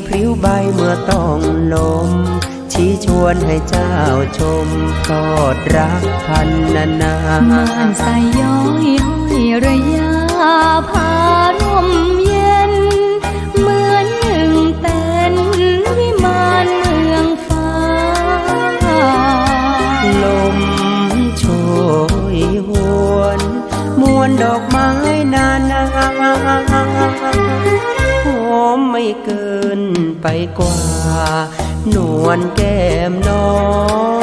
ใบเมื่อต้องลม ชี้ชวนให้เจ้าชมกอดรักพันนานาม่านใสย้อยห้อยระยะพาลมเย็น เหมือนหนึ่งเป็นวิมานเมืองฟ้า ลมโชยหวน มวนดอกไม้นา มไม่เกินไปกว่า นวลแก้มน้อ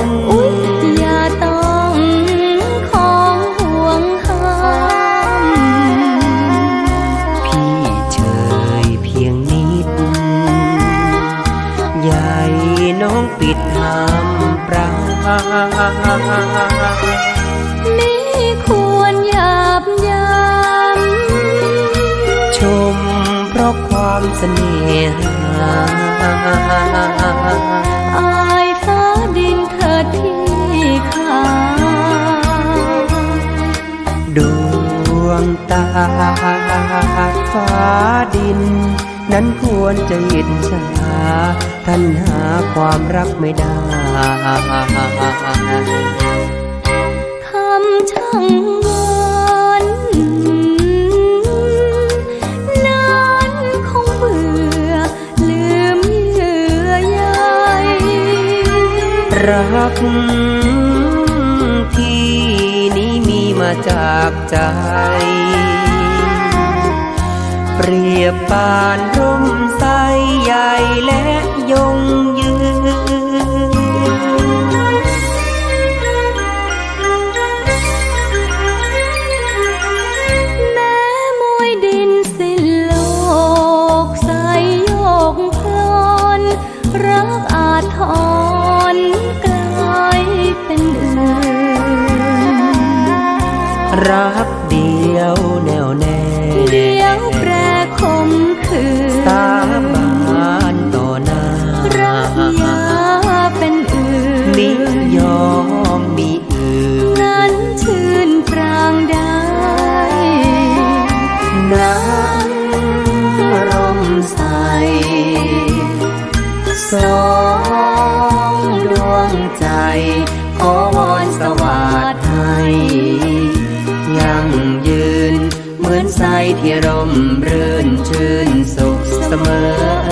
งอุ๊ยอย่าต้องของห่วงห้ามพี่เชยเพียงนิด ใหญ่น้องปิดหามปรา ความเสน่หาอายฟ้าดินเถิดพี่ขาดวงตาฟ้าดิน นั้นควรจะอิจฉาท่านหาความรักไม่ได้ รักที่นี้มีมาจากใจ เปรียบปานร่มใสใหญ่และยง รักเดียวแน่วแน่เดียวแปรคมคืนสาบานต่อหน้ารักยาเป็นอื่นมิยอมมีอื่น นั้นชื่นปรางได้น้ำร่มใสสอง นใสที่ร่มรื่นชื่นสุขเสมอ